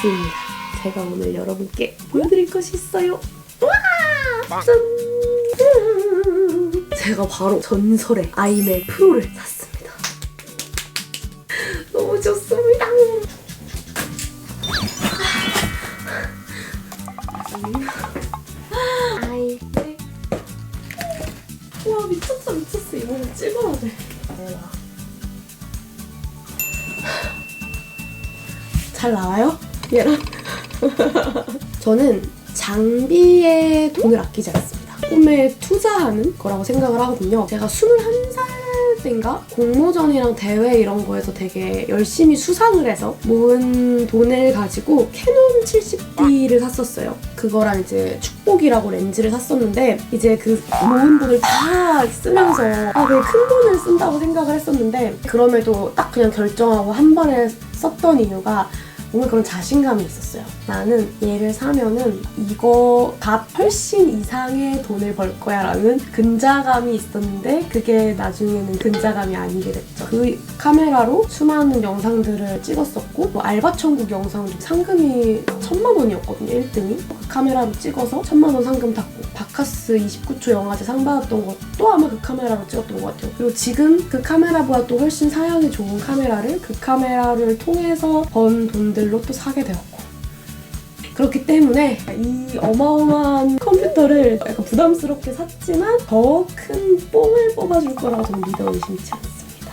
맞습니다. 제가 오늘 여러분께 보여드릴 것이 있어요. 와! 짠! 제가 바로 전설의 아이맥 프로를 샀습니다. 너무 좋습니다. 아이맥 와 미쳤어 미쳤어 이거는 찍어야 돼. 잘 나와요? 얘랑 저는 장비에 돈을 아끼지 않습니다. 꿈에 투자하는 거라고 생각을 하거든요. 제가 21살 때인가 공모전이랑 대회 이런 거에서 되게 열심히 수상을 해서 모은 돈을 가지고 캐논 70D를 샀었어요. 그거랑 이제 축복이라고 렌즈를 샀었는데 이제 그 모은 돈을 다 쓰면서 아, 되게 큰 돈을 쓴다고 생각을 했었는데 그럼에도 딱 그냥 결정하고 한 번에 썼던 이유가 뭔가 그런 자신감이 있었어요. 나는 얘를 사면은 이거 값 훨씬 이상의 돈을 벌 거야 라는 근자감이 있었는데 그게 나중에는 근자감이 아니게 됐죠. 그 카메라로 수많은 영상들을 찍었었고 뭐 알바천국 영상도 상금이 천만 원이었거든요. 1등이. 그 카메라로 찍어서 천만 원 상금 탔고 바카스 29초 영화제 상 받았던 것도 아마 그 카메라로 찍었던 것 같아요. 그리고 지금 그 카메라보다 또 훨씬 사양이 좋은 카메라를 그 카메라를 통해서 번 돈들 로 또 사게 되었고 그렇기 때문에 이 어마어마한 컴퓨터를 약간 부담스럽게 샀지만 더 큰 뽕을 뽑아줄 거라고 저는 믿어 의심치 않습니다.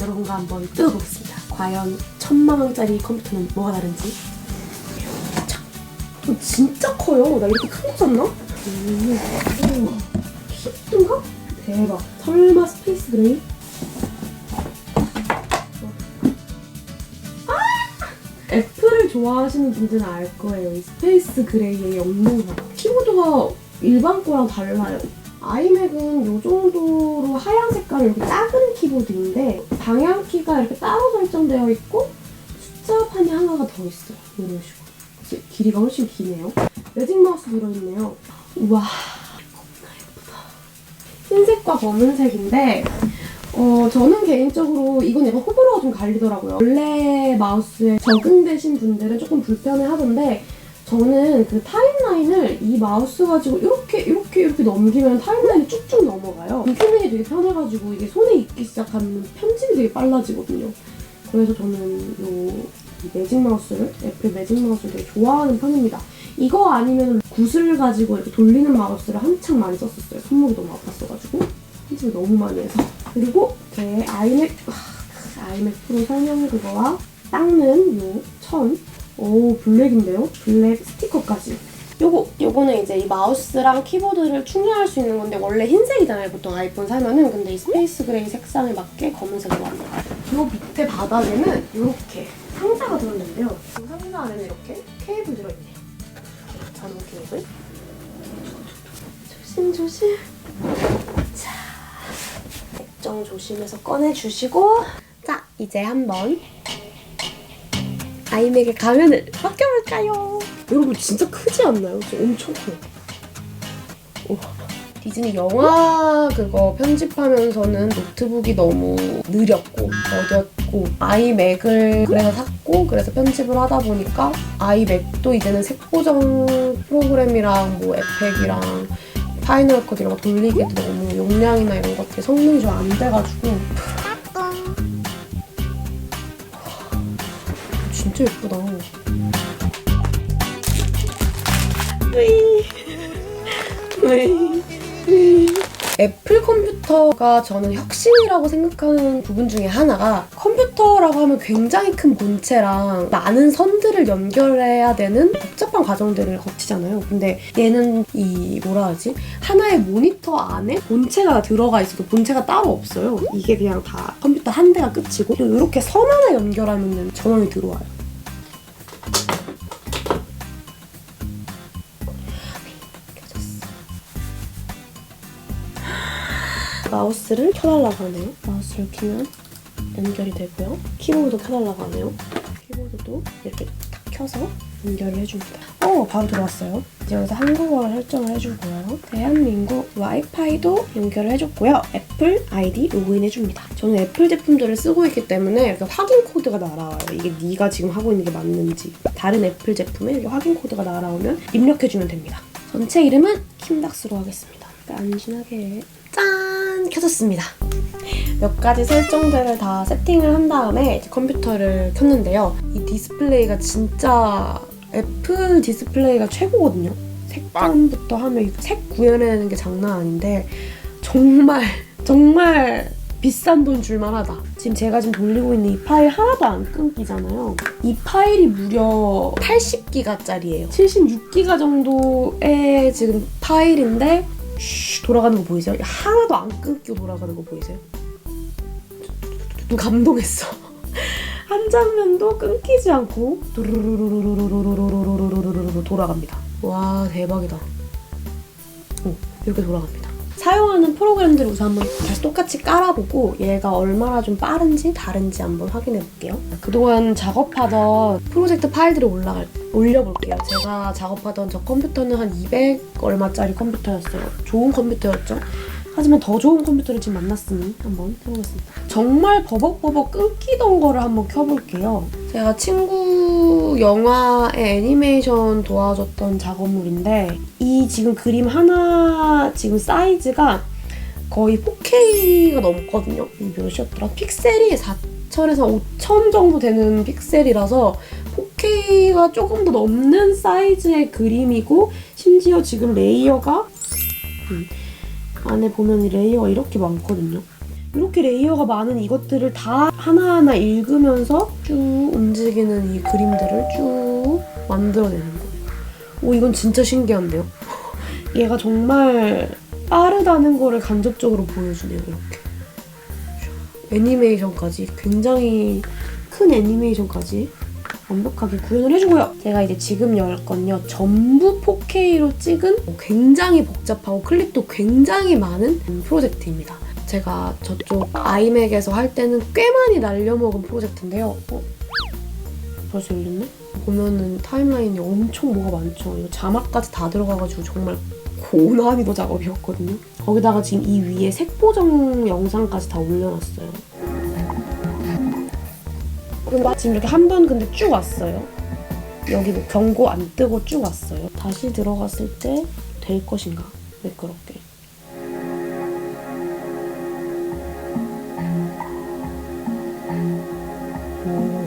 여러분과 한번 뜯어보겠습니다. 과연 천만 원짜리 컴퓨터는 뭐가 다른지. 자, 어, 진짜 커요. 나 이렇게 큰 거 샀나? 오, 10도인가? 대박. 설마 스페이스 그레이? 애플을 좋아하시는 분들은 알 거예요. 이 스페이스 그레이의 영롱함. 키보드가 일반 거랑 달라요. 아이맥은 이 정도로 하얀 색깔의 이렇게 작은 키보드인데 방향키가 이렇게 따로 설정되어 있고 숫자판이 하나가 더 있어요. 이런 식으로. 길이가 훨씬 기네요. 매직 마우스 들어있네요. 우와, 겁나 예쁘다. 흰색과 검은색인데 어, 저는 개인적으로 이건 약간 호불호가 좀 갈리더라고요. 원래 마우스에 적응되신 분들은 조금 불편해 하던데 저는 그 타임라인을 이 마우스 가지고 이렇게 이렇게 이렇게 넘기면 타임라인이 쭉쭉 넘어가요. 이 표현이 되게 편해가지고 이게 손에 익기 시작하면 편집이 되게 빨라지거든요. 그래서 저는 요 매직 마우스를 애플 매직 마우스를 되게 좋아하는 편입니다. 이거 아니면 굿을 가지고 이렇게 돌리는 마우스를 한창 많이 썼었어요. 손목이 너무 아팠어가지고 편집을 너무 많이 해서 그리고 제 아이맥 아, 아이맥 프로 설명 그거와 닦는 요 천. 오 블랙인데요? 블랙 스티커까지. 요거 요거는 이제 이 마우스랑 키보드를 충전할 수 있는 건데 원래 흰색이잖아요 보통 아이폰 사면은 근데 이 스페이스 그레이 색상에 맞게 검은색으로 만들어요. 요 밑에 바닥에는 이렇게 상자가 들어있는데요. 이 상자 안에는 이렇게 케이블 들어있네요. 자동 케이블. 조심 조심. 자. 액정 조심해서 꺼내주시고 자 이제 한번 아이맥의 가면을 벗겨볼까요? 여러분 진짜 크지 않나요? 진짜 엄청 커요. 우와. 디즈니 영화 그거 편집하면서는 노트북이 너무 느렸고 더뎠고 아이맥을 그래서 샀고 그래서 편집을 하다 보니까 아이맥도 이제는 색보정 프로그램이랑 뭐 에펙이랑 파이널 컷 이런 거 돌리기도 너무 용량이나 이런 것들이 성능이 좀 안 돼가지고. 진짜 예쁘다. 애플 컴퓨터가 저는 혁신이라고 생각하는 부분 중에 하나가 컴퓨터라고 하면 굉장히 큰 본체랑 많은 선들을 연결해야 되는 복잡한 과정들을 거치잖아요. 근데 얘는 이 뭐라 하지? 하나의 모니터 안에 본체가 들어가 있어도 본체가 따로 없어요. 이게 그냥 다 컴퓨터 한 대가 끝이고 이렇게 선 하나 연결하면 전원이 들어와요. 마우스를 켜달라고 하네요. 마우스를 키면 연결이 되고요. 키보드도 켜달라고 하네요. 키보드도 이렇게 탁 켜서 연결을 해줍니다. 어, 바로 들어왔어요. 이제 여기서 한국어를 설정을 해주고요. 대한민국 와이파이도 연결을 해줬고요. 애플 아이디 로그인 해줍니다. 저는 애플 제품들을 쓰고 있기 때문에 이렇게 확인 코드가 날아와요. 이게 네가 지금 하고 있는 게 맞는지. 다른 애플 제품에 이렇게 확인 코드가 날아오면 입력해주면 됩니다. 전체 이름은 킴닥스로 하겠습니다. 안심하게 짠! 켜졌습니다. 몇 가지 설정들을 다 세팅을 한 다음에 컴퓨터를 켰는데요. 이 디스플레이가 진짜 애플 디스플레이가 최고거든요. 색감부터 하면 이색 구현해내는 게 장난 아닌데 정말 정말 비싼 돈 줄만하다. 지금 제가 지금 돌리고 있는 이 파일 하나도 안 끊기잖아요. 이 파일이 무려 80기가짜리예요. 76기가 정도의 지금 파일인데 돌아가는 거 보이세요? 하나도 안 끊겨 돌아가는 거 보이세요? 감동했어. 한 장면도 끊기지 않고 돌아갑니다. 와 대박이다. 이렇게 돌아갑니다. 사용하는 프로그램들을 우선 한번 다시 똑같이 깔아보고 얘가 얼마나 좀 빠른지 다른지 한번 확인해 볼게요. 그동안 작업하던 프로젝트 파일들을 올라갈, 올려볼게요. 제가 작업하던 저 컴퓨터는 한 200 얼마짜리 컴퓨터였어요. 좋은 컴퓨터였죠. 하지만 더 좋은 컴퓨터를 지금 만났으니 한번 해보겠습니다. 정말 버벅버벅 끊기던 거를 한번 켜볼게요. 제가 친구 영화의 애니메이션 도와줬던 작업물인데 이 지금 그림 하나 지금 사이즈가 거의 4K가 넘거든요. 이 몇이었더라? 픽셀이 4천에서 5천 정도 되는 픽셀이라서 4K가 조금 더 넘는 사이즈의 그림이고 심지어 지금 레이어가 음, 안에 보면 이 레이어가 이렇게 많거든요. 이렇게 레이어가 많은 이것들을 다 하나하나 읽으면서 쭉 움직이는 이 그림들을 쭉 만들어내는 거예요. 오, 이건 진짜 신기한데요? 얘가 정말 빠르다는 거를 간접적으로 보여주네요, 이렇게. 애니메이션까지, 굉장히 큰 애니메이션까지 완벽하게 구현을 해주고요. 제가 이제 지금 열 건요. 전부 4K로 찍은 굉장히 복잡하고 클립도 굉장히 많은 프로젝트입니다. 제가 저쪽 아이맥에서 할 때는 꽤 많이 날려먹은 프로젝트인데요. 어? 벌써 열렸네? 보면은 타임라인이 엄청 뭐가 많죠. 이거 자막까지 다 들어가가지고 정말 고난이도 작업이었거든요. 거기다가 지금 이 위에 색보정 영상까지 다 올려놨어요. 지금 이렇게 한 번 근데 쭉 왔어요. 여기 뭐 경고 안 뜨고 쭉 왔어요. 다시 들어갔을 때 될 것인가? 매끄럽게. 오.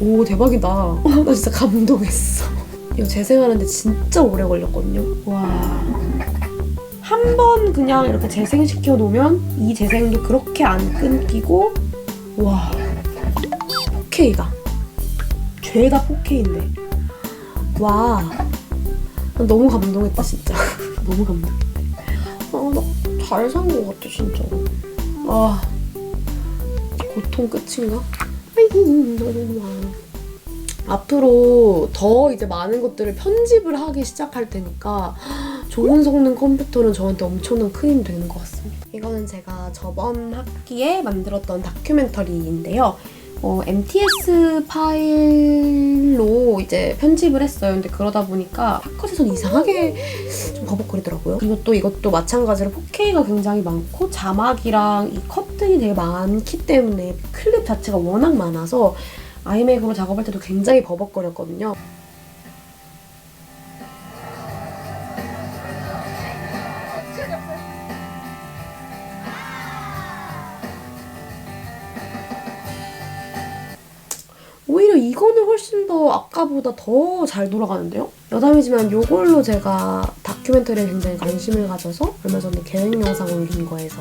오 대박이다. 나 진짜 감동했어. 이거 재생하는데 진짜 오래 걸렸거든요. 와. 한 번 그냥 이렇게 재생시켜 놓으면 이 재생도 그렇게 안 끊기고 와 4K가 죄다 4K인데. 와 너무 감동했다 진짜. 너무 감동했다 아나잘 산 것 같아 진짜. 아 고통 끝인가? 앞으로 더 이제 많은 것들을 편집을 하기 시작할 테니까 좋은 성능 컴퓨터는 저한테 엄청난 큰 힘이 되는 것 같습니다. 이거는 제가 저번 학기에 만들었던 다큐멘터리인데요. 어, MTS 파일로 이제 편집을 했어요. 근데 그러다 보니까 팝컷에서는 이상하게 좀 버벅거리더라고요. 그리고 또 이것도 마찬가지로 4K가 굉장히 많고 자막이랑 이 컷들이 되게 많기 때문에 클립 자체가 워낙 많아서 아이맥으로 작업할 때도 굉장히 버벅거렸거든요. 오히려 이거는 훨씬 더 아까보다 더 잘 돌아가는데요? 여담이지만 이걸로 제가 다큐멘터리에 굉장히 관심을 가져서 얼마 전에 계획 영상 올린 거에서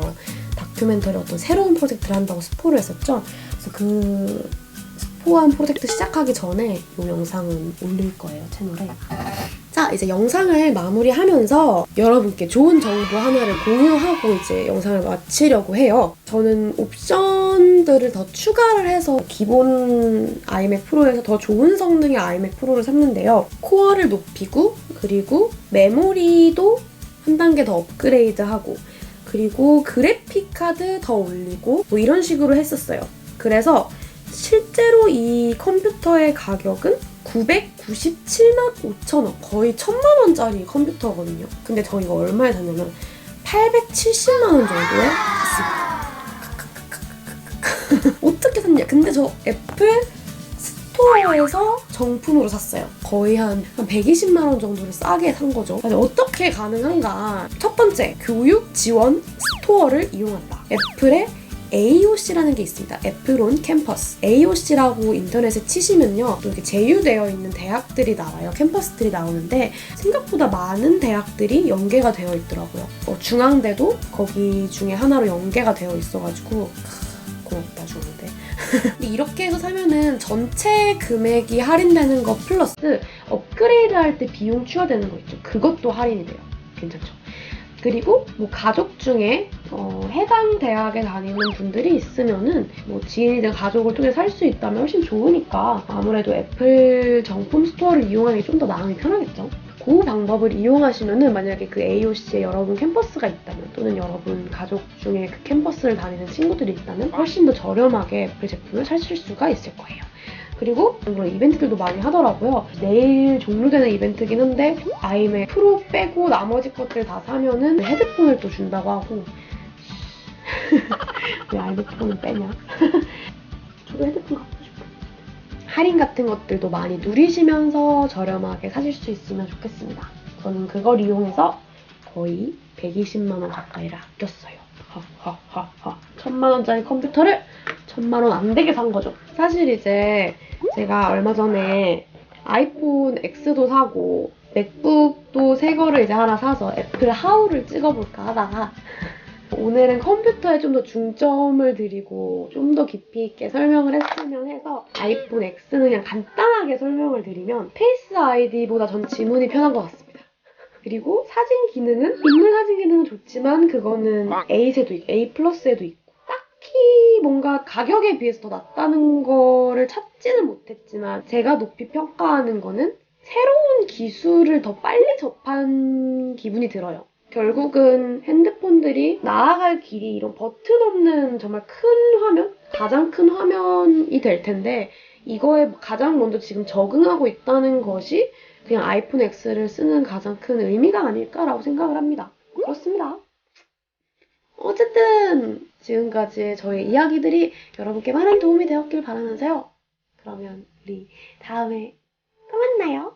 다큐멘터리 어떤 새로운 프로젝트를 한다고 스포를 했었죠. 그래서 그 스포한 프로젝트 시작하기 전에 이 영상은 올릴 거예요, 채널에. 자, 이제 영상을 마무리하면서 여러분께 좋은 정보 하나를 공유하고 이제 영상을 마치려고 해요. 저는 옵션들을 더 추가를 해서 기본 아이맥 프로에서 더 좋은 성능의 아이맥 프로를 샀는데요. 코어를 높이고 그리고 메모리도 한 단계 더 업그레이드하고 그리고 그래픽 카드 더 올리고 뭐 이런 식으로 했었어요. 그래서 실제로 이 컴퓨터의 가격은 997만 5천 원, 거의 1000만 원짜리 컴퓨터거든요. 근데 저 이거 얼마에 샀냐면 870만 원 정도에 샀습니다. 어떻게 샀냐? 근데 저 애플 스토어에서 정품으로 샀어요. 거의 한, 한 120만 원 정도를 싸게 산 거죠. 그래서 어떻게 가능한가? 첫 번째, 교육 지원 스토어를 이용한다. 애플의 AOC라는 게 있습니다. 애플온 캠퍼스. AOC라고 인터넷에 치시면요. 또 이렇게 제휴되어 있는 대학들이 나와요. 캠퍼스들이 나오는데 생각보다 많은 대학들이 연계가 되어 있더라고요. 어, 중앙대도 거기 중에 하나로 연계가 되어 있어가지고 크, 고맙다. 근데 이렇게 해서 사면은 전체 금액이 할인되는 거 플러스 업그레이드 할 때 비용 추가되는 거 있죠. 그것도 할인이 돼요. 괜찮죠? 그리고 뭐 가족 중에 어, 해당 대학에 다니는 분들이 있으면은 뭐 지인이든 가족을 통해 살 수 있다면 훨씬 좋으니까 아무래도 애플 정품 스토어를 이용하는 게 좀 더 마음이 편하겠죠. 그 방법을 이용하시면은 만약에 그 AOC에 여러분 캠퍼스가 있다면 또는 여러분 가족 중에 그 캠퍼스를 다니는 친구들이 있다면 훨씬 더 저렴하게 애플 제품을 사실 수가 있을 거예요. 그리고 물론 이벤트들도 많이 하더라고요. 내일 종료되는 이벤트긴 한데 아이맥 프로 빼고 나머지 것들 다 사면은 헤드폰을 또 준다고 하고 왜 프로는 빼냐? 저도 헤드폰 갖고 싶어. 할인 같은 것들도 많이 누리시면서 저렴하게 사실 수 있으면 좋겠습니다. 저는 그걸 이용해서 거의 120만 원 가까이를 아꼈어요. 하하하하. 천만 원짜리 컴퓨터를 천만 원 안 되게 산 거죠. 사실 이제 제가 얼마 전에 아이폰 X도 사고 맥북도 새 거를 이제 하나 사서 애플 하우를 찍어볼까 하다가 오늘은 컴퓨터에 좀 더 중점을 드리고 좀 더 깊이 있게 설명을 했으면 해서 아이폰 X는 그냥 간단하게 설명을 드리면 페이스 아이디보다 전 지문이 편한 것 같습니다. 그리고 사진 기능은 인물 사진 기능은 좋지만 그거는 A에도 있고 A 플러스에도 있고 딱히 뭔가 가격에 비해서 더 낫다는 거를 찾지는 못했지만 제가 높이 평가하는 거는 새로운 기술을 더 빨리 접한 기분이 들어요. 결국은 핸드폰들이 나아갈 길이 이런 버튼 없는 정말 큰 화면? 가장 큰 화면이 될 텐데 이거에 가장 먼저 지금 적응하고 있다는 것이 그냥 아이폰 X를 쓰는 가장 큰 의미가 아닐까라고 생각을 합니다. 그렇습니다. 어쨌든 지금까지 저의 이야기들이 여러분께 많은 도움이 되었길 바라면서요. 그러면 우리 다음에 또 만나요.